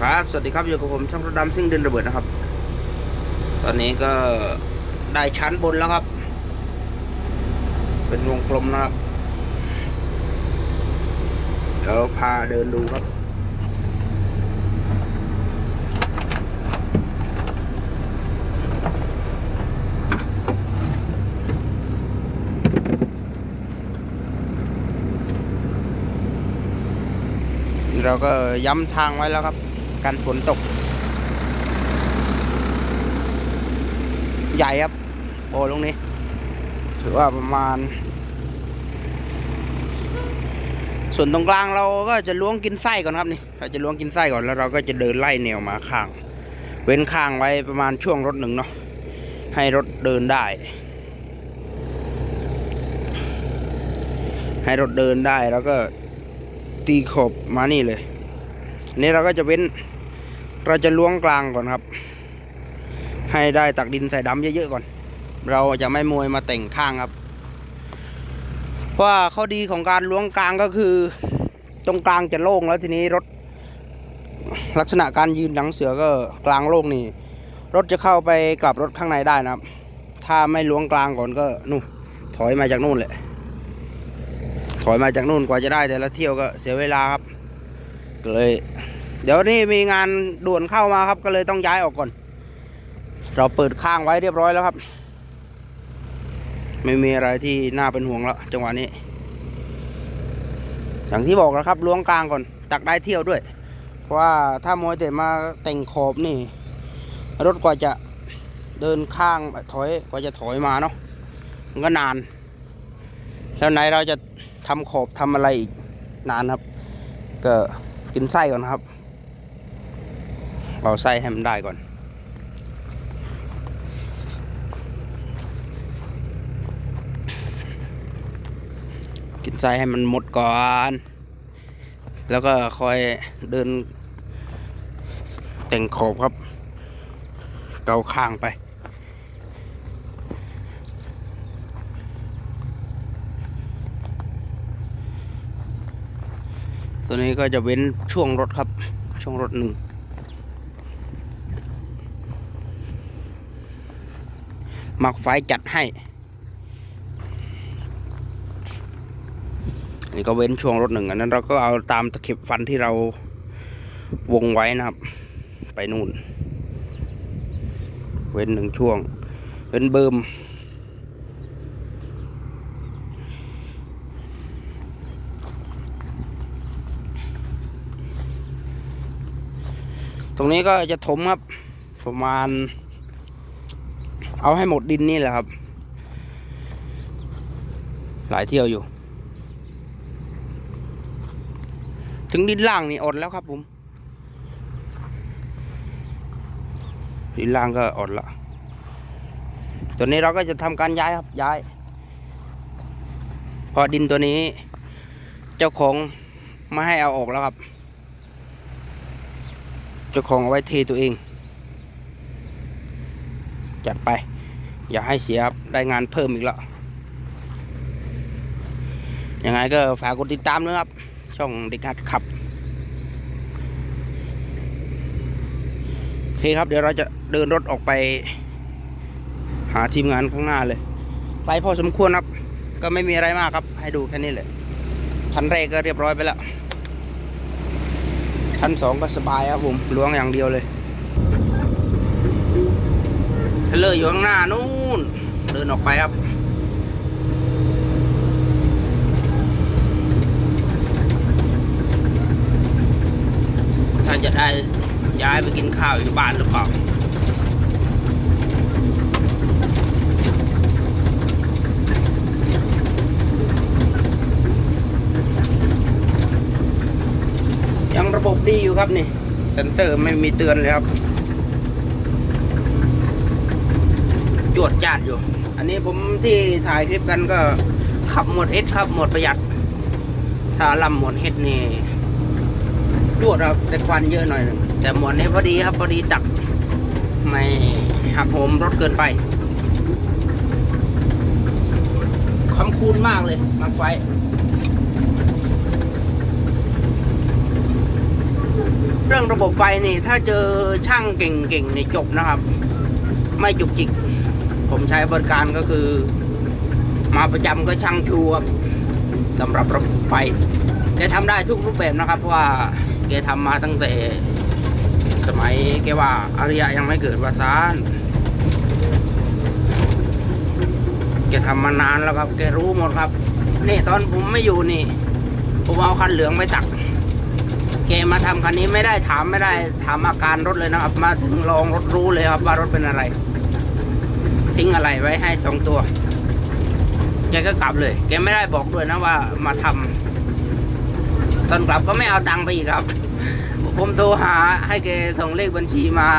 ครับ สวัสดีครับ อยู่กับผมช่างรถดำซิ่งเดินระเบิดนะครับ ตอนนี้ก็ได้ชั้นบนแล้วครับ เป็นวงกลมนะครับ เดี๋ยวพาเดินดูครับ เราก็ย้ำทางไว้แล้วครับ กันฝนตก ใหญ่ครับโอ้ลงนี้ ถือว่าประมาณ ส่วนตรงกลางเราก็จะล้วงกินไส้ก่อนครับนี่ เราจะล้วงกินไส้ก่อนแล้วเราก็จะเดินไล่แนวมาข้าง เว้นข้างไว้ประมาณช่วงรถหนึ่งเนาะให้รถเดินได้ ให้รถเดินได้แล้วก็ตีขอบมานี่เลย นี่เราก็จะเว้น เราจะล้วงกลางก่อนครับ ให้ได้ตักดินใส่ดำเยอะๆก่อน เราจะไม่มวยมาแต่งข้างครับเพราะว่าข้อดีของการล้วงกลางก็คือ ตรงกลางจะโล่งแล้วทีนี้รถ ลักษณะการยืนหลังเสือก็กลางโล่งนี่ รถจะเข้าไปกลับรถข้างในได้นะครับ ถ้าไม่ล้วงกลางก่อนก็นู่นถอยมาจากนู่นแหละถอยมาจากนู่นกว่าจะได้แต่ละเที่ยวก็เสียเวลาครับ ก็เลย เดี๋ยวนี้มีงานด่วนเข้ามาครับ ก็เลยต้องย้ายออกก่อน เราเปิดข้างไว้เรียบร้อยแล้วครับ ไม่มีอะไรที่น่าเป็นห่วงแล้ว จังหวะนี้อย่างที่บอกแล้วครับล้วงกลางก่อนตักได้เที่ยวด้วย เพราะว่าถ้ามวยแต่มาแต่งขอบนี่ รถกว่าจะเดินข้างถอยกว่าจะถอยมาเนาะมันก็นาน แล้วไหนเราจะทำขอบทำอะไรอีกนานครับ ก็กินไส้ก่อนครับ เอาไส้ให้มันได้ก่อน กินไส้ให้มันหมดก่อน แล้วก็คอยเดิน แต่งขอบครับ เกาข้างไปตัวนี้ก็จะเว้นช่วงรถครับ ช่วงรถหนึ่ง มักไฟจัดให้นี่ก็เว้นช่วงรถหนึ่งอันนั้นเราก็เอาตามตะเข็บฟันที่เราวงไว้นะครับ ไปนู่น เว้นหนึ่งช่วง เว้นเบิมตรงนี้ก็จะถมครับ ประมาณ เอาให้หมดดินนี่แหละครับ หลายเที่ยวอยู่ ถึงดินล่างนี่อดแล้วครับผม ดินล่างก็อดละตัวนี้เราก็จะทำการย้ายครับย้าย พอดินตัวนี้ เจ้าของไม่ให้เอาออกแล้วครับ เจ้าของเอาไว้เทตัวเองจัดไป อย่าให้เสียครับได้งานเพิ่มอีกแล้วยังไงก็ฝากกดติดตามด้วครับ ช่องเด็กหัดขับโอเคครับเดี๋ยวเราจะเดินรถออกไป หาทีมงานข้างหน้าเลย ไปพอสมควรครับ ก็ไม่มีอะไรมากครับ ให้ดูแค่นี้เลยชั้นแรกก็เรียบร้อยไปแล้วชั้นสองก็สบายครับผมล้วงอย่างเดียวเลย เทเลอร์อยู่ข้างหน้านู่น เดินออกไปครับถ้าจะได้ย้ายไปกินข้าวอยู่บ้านหรือเปล่ายังระบบดีอยู่ครับนี่เซนเซอร์ไม่มีเตือนเลยครับ จวดจาดอยู่ อันนี้ผมที่ถ่ายคลิปกันก็ขับหมดเอสครับหมดประหยัด ถ้าลำหมดเฮดนี่จวดครับแต่ควันเยอะหน่อยหนึงแต่หมดนี้พอดีครับพอดีตัก ไม่หักโหมรถเกินไปคำคูณมากเลยมักไฟเรื่องระบบไฟนี่ ถ้าเจอช่างเก่งๆในจบนะครับ ไม่จุกจิก ผมใช้บริการก็คือ มาประจำก็ช่างชูครับสำหรับระบบไฟแกทำได้ทุกรูปแบบนะครับ เพราะว่าแกทำมาตั้งแต่ สมัยแกว่าอริยะยังไม่เกิดวาซานแกทำมานานแล้วครับ แกรู้หมดครับนี่ตอนผมไม่อยู่นี่ผมเอาคันเหลืองไปตักแกมาทำคันนี้ไม่ได้ถามไม่ได้ถามอาการรถเลยนะครับ มาถึงลองรถรู้เลยครับว่ารถเป็นอะไร ทิ้งอะไรไว้ให้สองตัวแกก็กลับเลย แกไม่ได้บอกด้วยนะว่ามาทำตอนกลับก็ไม่เอาตังค์ไปอีกครับ ผมโทรหาให้แกส่งเลขบัญชีมา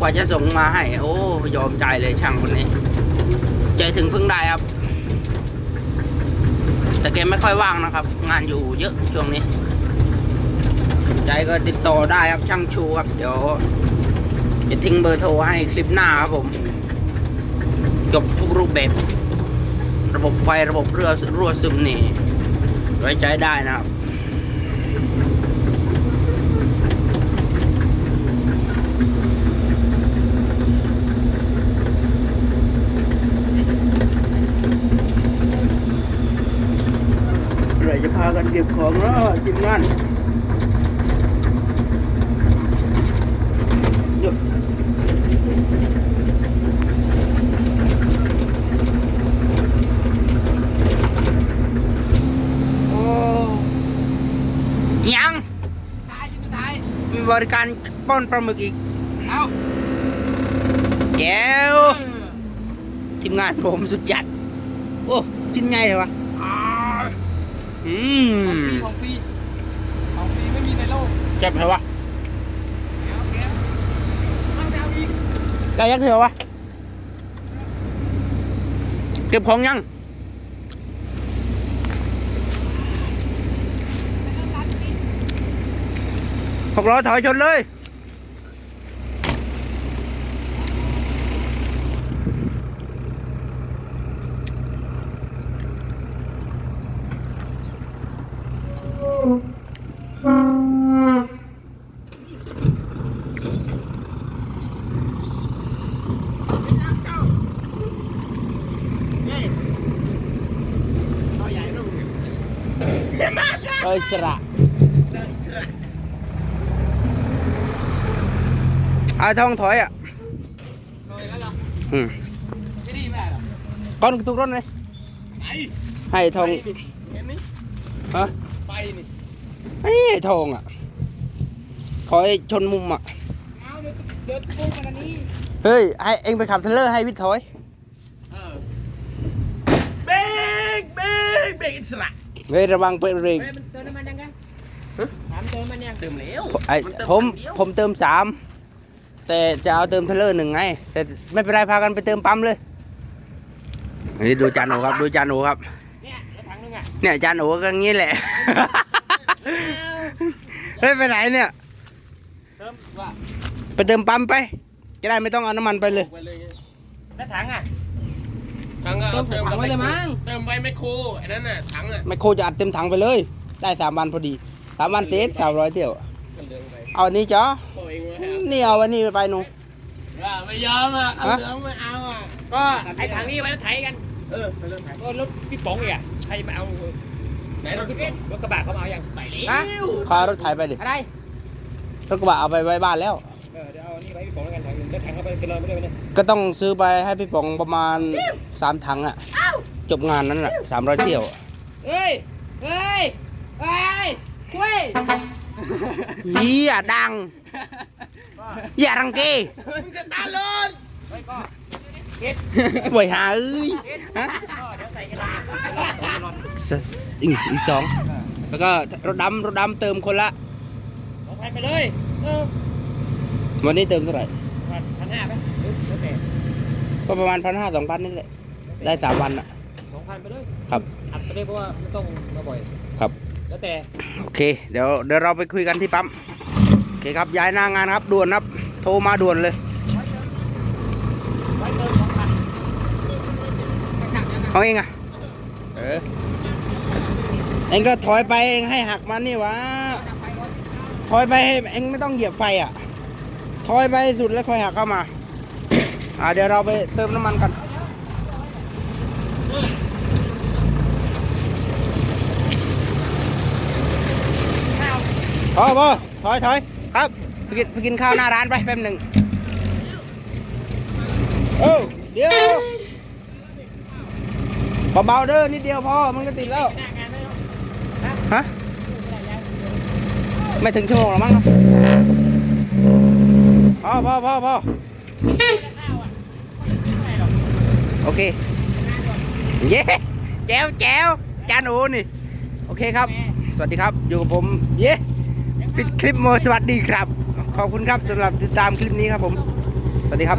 กว่าจะส่งมาให้ โอ้ยอมใจเลยช่างคนนี้ ใจถึงเพึ่งได้ครับ แต่แกไม่ค่อยว่างนะครับ งานอยู่เยอะช่วงนี้ ใจก็ติดต่อได้ครับช่างชูครับ เดี๋ยวจะทิ้งเบอร์โทรให้คลิปหน้าครับผม จบทุกรูปแบบ ระบบไฟระบบเรือรั่วซึมนี่ไว้ใจได้นะครับเราจะพากันเก็บของแล้วทีมงาน ริการป้อนปลาหมึกอีกเอาแก้วทีมงานผมสุดจัด โอ้ชิ้นใหญ่เลยวะอืของฟรีมของฟรีของฟรีไม่มีในโลกเจ็บเหรอวะเดี๋ยวเดี๋ยวเอาไปเอาอีกได้ยังเหรอวะ เก็บของยัง หกล้อถอยชนเลยเอาใหญ่ลูกเอ้ยสระ เอาทองถอยอะโดยแล้วเหรออืมไม่ดีไม่ได้เหรอก้อนกระตุกรถเลยไปให้ทองเห็นไหมฮะไปนี่ให้ทองอะถอยชนมุมอะเอาเดี๋ยวเดี๋ยวพุ่งขนาดนี้เฮ้ยให้เองไปขับเทรลเลอร์ให้วิทย์ถอยเออเบรกเบรกเบรกอิสระเฮ้ยระวังเบรกเฮ้ยมันเติมน้ำมันยังไงถามเติมมันยังเติมแล้วไอ้ผมผมเติมสาม แต่จะเอาเติมเทรลเลอร์หนึ่งไง แต่ไม่เป็นไรพากันไปเติมปั๊มเลยนี่ดูจานโอครับดูจานโอครับ เนี่ยแล้วถังนึงอะเนี่ยจานโอก็งี้แหละ เฮ้ยไปไหนเนี่ย เติมว่าไปเติมปั๊มไป จะได้ไม่ต้องเอาน้ำมันไปเลย ไปเลยไงแล้วถังอะถังอะเติมใส่ถังไว้เลยมั้งเติมไว้ไมโครไอ้นั่นน่ะถังอะไมโครจะอัดเต็มถังไปเลย ได้สามวันพอดีสามวันเสร็จสามร้อยเที่ยวกันเหลืองไป เอาอันนี้จ้อบอกเองว่าให้เอานี่เอาอันนี้ไปหนูว่าไม่ยอมอะเอาเหลืองไม่เอาอะก็ไอ้ถังนี้ไว้แล้วไถกัน เออไปเริ่มถ่ายก็รถพี่ป๋องอีกอะใครมาเอาไหนเราพี่เป็นรถกระบะเขามาเอายังไปแล้ฮะวพารถไถไปดิอะไรรถกระบะเอาไปไว้บ้านแล้วเออเดี๋ยวเอานี่ไว้พี่ป๋องแล้วกันถังหนึงแล้วถังเอาไปกันเลยไม่ได้ไหมเนี่ยก็ต้องซื้อไปให้พี่ป๋องประมาณสามถังอะจบงานนั้นอะสามร้อยเที่ยวเอ้ยเอ้ยเอ้ยช่วย อย่าดัง อย่ารังเกมึงจะตาลนไว้ก็ป่วยหาเอ้ยฮะก็เดี๋ยวใส่กระดาษสองร้อยสอีกอีกสองแล้วก็รถดำรถดำเติมคนละสองพันไปเลยเออวันนี้เติมเท่าไหร่พันพันห้าไหมหรือแล้วแต่ก็ประมาณพันห้าสองพันนี่แหละ ได้สามวันอะสองพันไปเลย ครับ อัดไปเลยเพราะว่าไม่ต้องมาบ่อย ครับ แล้วแต่โอเค เดี๋ยวเดี๋ยวเราไปคุยกันที่ปั๊มโอเคครับย้ายหน้างานครับด่วนครับ โทรมาด่วนเลยไว้เติมสองพันหนักยังไงเอาเองอะเออเองก็ถอยไปเองให้หักมันนี่วะดับไฟก่อนถอยไปให้เองไม่ต้องเหยียบไฟอะถอยไปให้สุดแล้วค่อยหักเข้ามา อ่าเดี๋ยวเราไปเติมน้ำมันกัน พอพอถอยถอยครับไปกินไปกินข้าวหน้าร้านไปแป๊บหนึ่งเออเดี๋ยวเบาๆเด้อนิดเดียวพอมันก็ติดแล้วหน้างานไม่ต้องฮะไม่ได้แล้วไม่ถึงชั่วโมงหรอกมั้งเนอะพอพอพอพอข้าวอะไม่ได้หรอกโอเคงานก่อนเย้แจ๋วแจ๋วจานโอนี่ โอเคครับ สวัสดีครับ อยู่กับผม เย้ ปิดคลิปโมสวัสดีครับ ขอบคุณครับสำหรับติดตามคลิปนี้ครับผม สวัสดีครับ